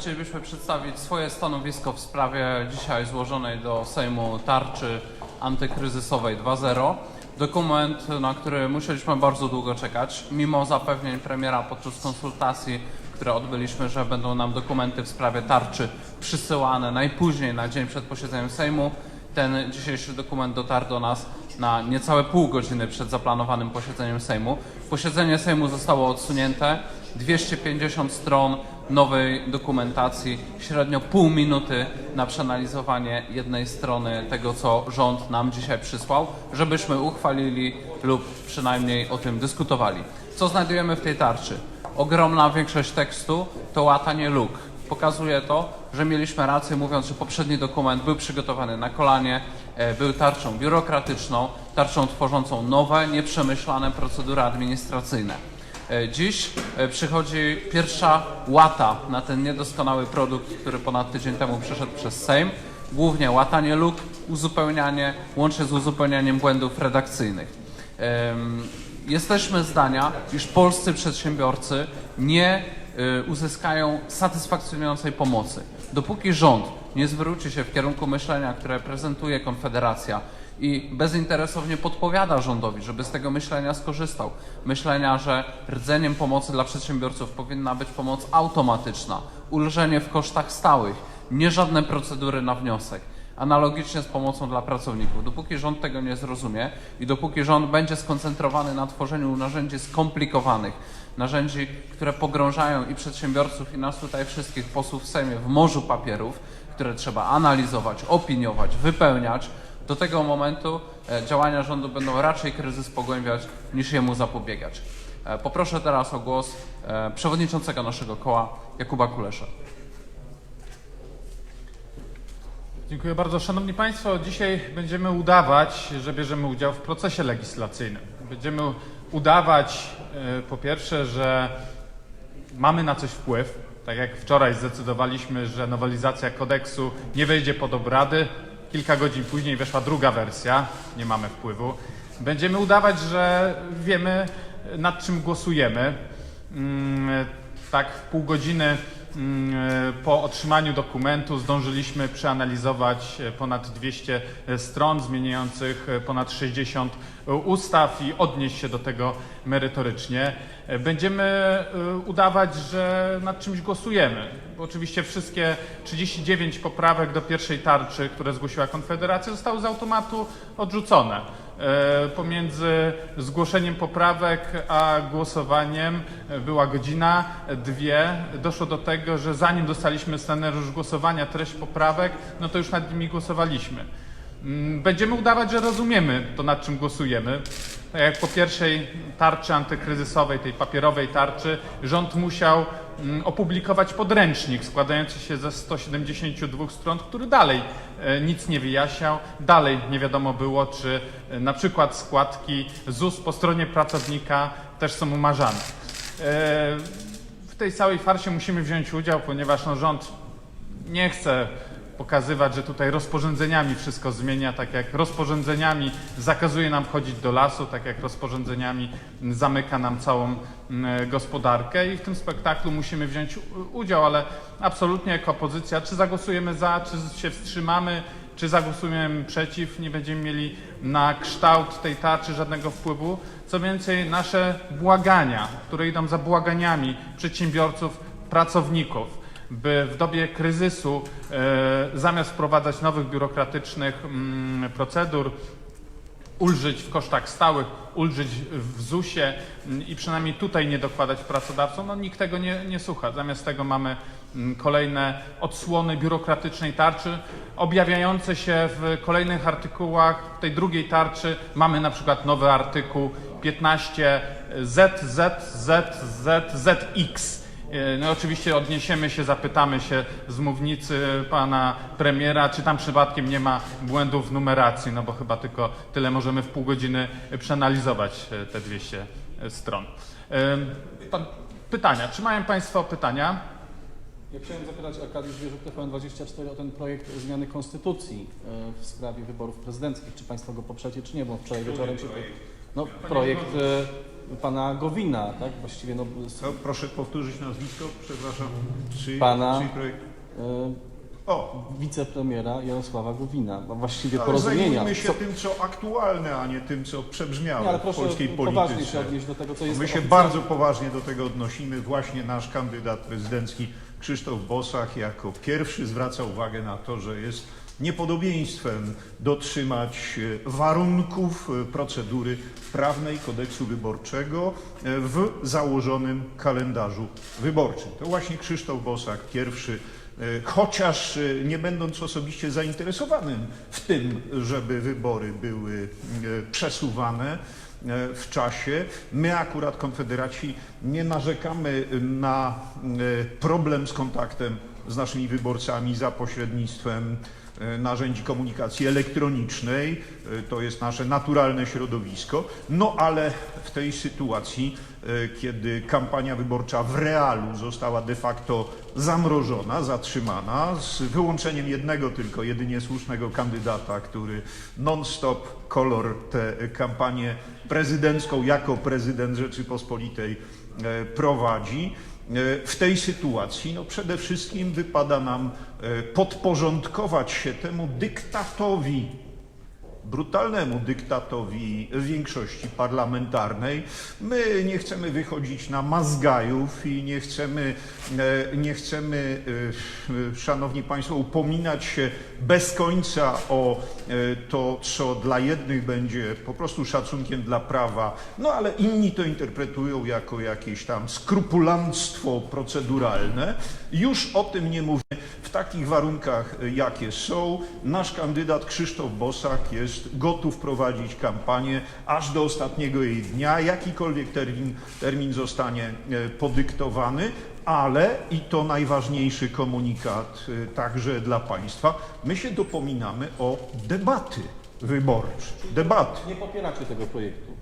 Chcielibyśmy przedstawić swoje stanowisko w sprawie dzisiaj złożonej do Sejmu tarczy antykryzysowej 2.0. Dokument, na który musieliśmy bardzo długo czekać, mimo zapewnień premiera podczas konsultacji, które odbyliśmy, że będą nam dokumenty w sprawie tarczy przysyłane najpóźniej na dzień przed posiedzeniem Sejmu. Ten dzisiejszy dokument dotarł do nas na niecałe pół godziny przed zaplanowanym posiedzeniem Sejmu. Posiedzenie Sejmu zostało odsunięte. 250 stron nowej dokumentacji, średnio pół minuty na przeanalizowanie jednej strony tego, co rząd nam dzisiaj przysłał, żebyśmy uchwalili lub przynajmniej o tym dyskutowali. Co znajdujemy w tej tarczy? Ogromna większość tekstu to łatanie luk. Pokazuje to, że mieliśmy rację mówiąc, że poprzedni dokument był przygotowany na kolanie, e, był tarczą biurokratyczną, tarczą tworzącą nowe, nieprzemyślane procedury administracyjne. E, Dziś e, przychodzi pierwsza łata na ten niedoskonały produkt, który ponad tydzień temu przeszedł przez Sejm. Głównie łatanie luk, uzupełnianie, łącznie z uzupełnianiem błędów redakcyjnych. Jesteśmy zdania, iż polscy przedsiębiorcy nie y, uzyskają satysfakcjonującej pomocy. Dopóki rząd nie zwróci się w kierunku myślenia, które prezentuje Konfederacja i bezinteresownie podpowiada rządowi, żeby z tego myślenia skorzystał, myślenia, że rdzeniem pomocy dla przedsiębiorców powinna być pomoc automatyczna, ulżenie w kosztach stałych, nie żadne procedury na wniosek. Analogicznie z pomocą dla pracowników. Dopóki rząd tego nie zrozumie i dopóki rząd będzie skoncentrowany na tworzeniu narzędzi skomplikowanych, narzędzi, które pogrążają i przedsiębiorców, i nas tutaj wszystkich posłów w Sejmie w morzu papierów, które trzeba analizować, opiniować, wypełniać, do tego momentu e, działania rządu będą raczej kryzys pogłębiać niż jemu zapobiegać. E, Poproszę teraz o głos e, przewodniczącego naszego koła Jakuba Kulesza. Dziękuję bardzo. Szanowni Państwo, dzisiaj będziemy udawać, że bierzemy udział w procesie legislacyjnym. Będziemy udawać, po pierwsze, że mamy na coś wpływ. Tak jak wczoraj zdecydowaliśmy, że nowelizacja kodeksu nie wejdzie pod obrady. Kilka godzin później weszła druga wersja, nie mamy wpływu. Będziemy udawać, że wiemy, nad czym głosujemy. Mm, Tak, w pół godziny po otrzymaniu dokumentu zdążyliśmy przeanalizować e, ponad 200 stron zmieniających e, ponad 60 ustaw i odnieść się do tego merytorycznie. E, Będziemy e, udawać, że nad czymś głosujemy. Bo oczywiście wszystkie 39 poprawek do pierwszej tarczy, które zgłosiła Konfederacja, zostały z automatu odrzucone. E, Pomiędzy zgłoszeniem poprawek a głosowaniem e, była godzina, dwie. Doszło do tego, że zanim dostaliśmy scenariusz głosowania, treść poprawek, no to już nad nimi głosowaliśmy. Mm, Będziemy udawać, że rozumiemy to, nad czym głosujemy. Tak jak po pierwszej tarczy antykryzysowej, tej papierowej tarczy, rząd musiał opublikować podręcznik składający się ze 172 stron, który dalej e, nic nie wyjaśniał. Dalej nie wiadomo było, czy e, na przykład składki ZUS po stronie pracownika też są umarzane. E, W tej całej farsie musimy wziąć udział, ponieważ no, rząd nie chce pokazywać, że tutaj rozporządzeniami wszystko zmienia, tak jak rozporządzeniami zakazuje nam chodzić do lasu, tak jak rozporządzeniami zamyka nam całą mm, gospodarkę i w tym spektaklu musimy wziąć udział, ale absolutnie jako opozycja, czy zagłosujemy za, czy się wstrzymamy, czy zagłosujemy przeciw, nie będziemy mieli na kształt tej tarczy żadnego wpływu. Co więcej, nasze błagania, które idą za błaganiami przedsiębiorców, pracowników, by w dobie kryzysu e, zamiast wprowadzać nowych biurokratycznych mm, procedur, ulżyć w kosztach stałych, ulżyć w ZUS-ie mm, i przynajmniej tutaj nie dokładać pracodawcom, no nikt tego nie, nie słucha. Zamiast tego mamy mm, kolejne odsłony biurokratycznej tarczy, objawiające się w kolejnych artykułach tej drugiej tarczy. Mamy na przykład nowy artykuł 15 ZZZZZX. E, No oczywiście odniesiemy się, zapytamy się z mównicy pana premiera, czy tam przypadkiem nie ma błędów w numeracji, no bo chyba tylko tyle możemy w pół godziny przeanalizować e, te 200 stron. E, Pan, pytania. Czy mają państwo pytania? Ja chciałem zapytać Arkadiusz Wierzuk, TVN24 o ten projekt zmiany konstytucji w sprawie wyborów prezydenckich. Czy Państwo go poprzecie, czy nie? Bo wczoraj wieczorem się... No, projekt, pana Gowina, tak? Właściwie no, z, No, proszę powtórzyć nazwisko, przepraszam. Czy, Pana- Czyj projekt? e, O, wicepremiera Jarosława Gowina. A Właściwie ale porozumienia. zajmujmy się Co- tym, co aktualne, a nie tym, co przebrzmiałe Nie, ale w proszę polskiej poważnie się polityce. odnieść do tego, co jest My się oficjalnie- bardzo poważnie do tego odnosimy. Właśnie nasz kandydat prezydencki Krzysztof Bosak jako pierwszy zwraca uwagę na to, że jest niepodobieństwem dotrzymać e, warunków e, procedury prawnej kodeksu wyborczego e, w założonym kalendarzu wyborczym. To właśnie Krzysztof Bosak pierwszy chociaż nie będąc osobiście zainteresowanym w tym, żeby wybory były przesuwane, w czasie. My akurat Konfederaci nie narzekamy na problem z kontaktem z naszymi wyborcami za pośrednictwem narzędzi komunikacji elektronicznej. E, To jest nasze naturalne środowisko. No ale w tej sytuacji, e, kiedy kampania wyborcza w realu została de facto zamrożona, zatrzymana, z wyłączeniem jednego tylko, jedynie słusznego kandydata, który non-stop kolor tę kampanię prezydencką jako prezydent Rzeczypospolitej e, prowadzi. E, W tej sytuacji no przede wszystkim wypada nam e, podporządkować się temu dyktatowi brutalnemu dyktatowi większości parlamentarnej. My nie chcemy wychodzić na mazgajów i nie chcemy, e, nie chcemy, e, szanowni państwo, upominać się bez końca o e, to, co dla jednych będzie po prostu szacunkiem dla prawa, no ale inni to interpretują jako jakieś tam skrupulanstwo proceduralne. Już o tym nie mówię. W takich warunkach, e, jakie są, nasz kandydat Krzysztof Bosak jest gotów prowadzić kampanię aż do ostatniego jej dnia. Jakikolwiek termin, termin zostanie e, podyktowany, ale i to najważniejszy komunikat e, także dla Państwa, my się dopominamy o debaty wyborcze. Debaty. Nie popieracie tego projektu.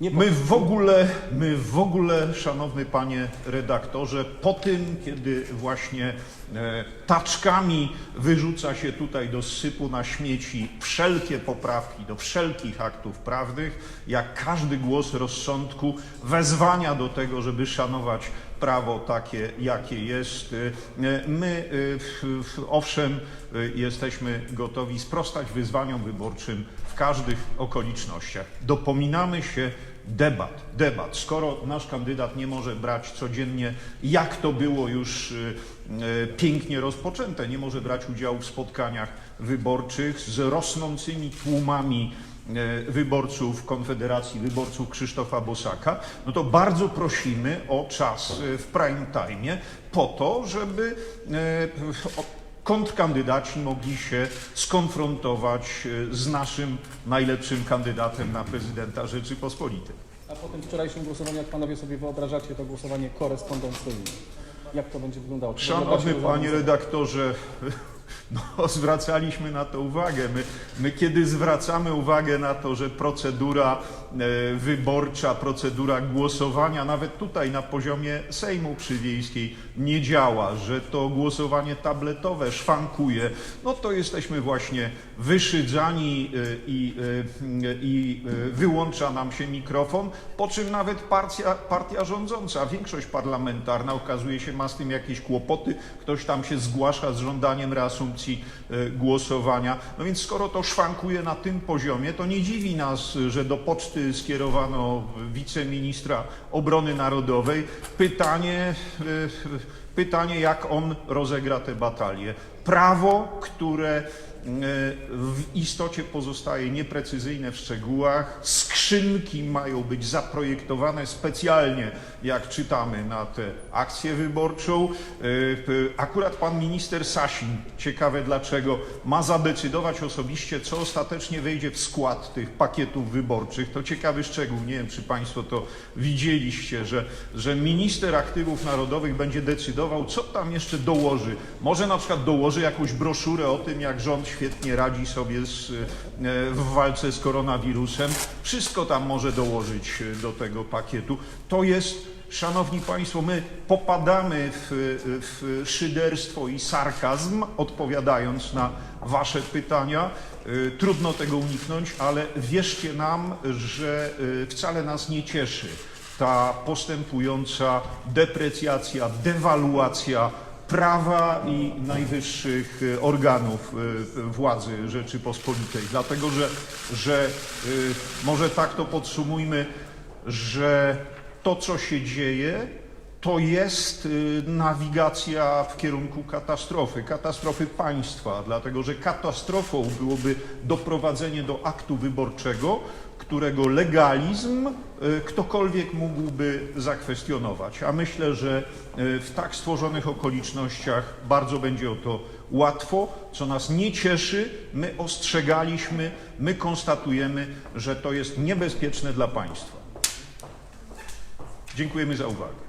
My w ogóle, my w ogóle, szanowny panie redaktorze, po tym, kiedy właśnie e, taczkami wyrzuca się tutaj do sypu na śmieci wszelkie poprawki do wszelkich aktów prawnych, jak każdy głos rozsądku wezwania do tego, żeby szanować prawo takie, jakie jest. E, My, e, owszem, e, jesteśmy gotowi sprostać wyzwaniom wyborczym w każdych okolicznościach. Dopominamy się debat, debat. Skoro nasz kandydat nie może brać codziennie, jak to było już e, e, pięknie rozpoczęte, nie może brać udziału w spotkaniach wyborczych z rosnącymi tłumami e, wyborców Konfederacji, wyborców Krzysztofa Bosaka, no to bardzo prosimy o czas w prime time po to, żeby kontrkandydaci mogli się skonfrontować e, z naszym najlepszym kandydatem na prezydenta Rzeczypospolitej. A po tym wczorajszym głosowaniu, jak panowie sobie wyobrażacie to głosowanie korespondencyjne? Jak to będzie wyglądało? Czy Szanowny panie redaktorze, no, zwracaliśmy na to uwagę. My, my kiedy zwracamy uwagę na to, że procedura e, wyborcza, procedura głosowania, nawet tutaj na poziomie Sejmu Przywiejskiej nie działa, że to głosowanie tabletowe szwankuje, no to jesteśmy właśnie wyszydzani e, i, e, i e, wyłącza nam się mikrofon, po czym nawet partia, partia rządząca, większość parlamentarna okazuje się ma z tym jakieś kłopoty, ktoś tam się zgłasza z żądaniem reasumpcji głosowania. No więc skoro to szwankuje na tym poziomie, to nie dziwi nas, że do poczty skierowano wiceministra obrony narodowej. Pytanie, pytanie jak on rozegra tę batalię. Prawo, które w istocie pozostaje nieprecyzyjne w szczegółach. Skrzynki mają być zaprojektowane specjalnie, jak czytamy, na tę akcję wyborczą. Y, Akurat pan minister Sasin, ciekawe dlaczego, ma zadecydować osobiście, co ostatecznie wejdzie w skład tych pakietów wyborczych. To ciekawy szczegół. Nie wiem, czy państwo to widzieliście, że, że minister aktywów narodowych będzie decydował, co tam jeszcze dołoży. Może na przykład dołoży jakąś broszurę o tym, jak rząd świetnie radzi sobie z, e, w walce z koronawirusem. Wszystko tam może dołożyć e, do tego pakietu. To jest szanowni państwo, my popadamy w, w szyderstwo i sarkazm, odpowiadając na wasze pytania. Trudno tego uniknąć, ale wierzcie nam, że wcale nas nie cieszy ta postępująca deprecjacja, dewaluacja prawa i najwyższych y, organów y, władzy Rzeczypospolitej. Dlatego, że, że y, może tak to podsumujmy, że to, co się dzieje, to jest nawigacja w kierunku katastrofy, katastrofy państwa, dlatego że katastrofą byłoby doprowadzenie do aktu wyborczego, którego legalizm y, ktokolwiek mógłby zakwestionować. A myślę, że y, w tak stworzonych okolicznościach bardzo będzie o to łatwo, co nas nie cieszy. My ostrzegaliśmy, my konstatujemy, że to jest niebezpieczne dla państwa. Dziękujemy za uwagę.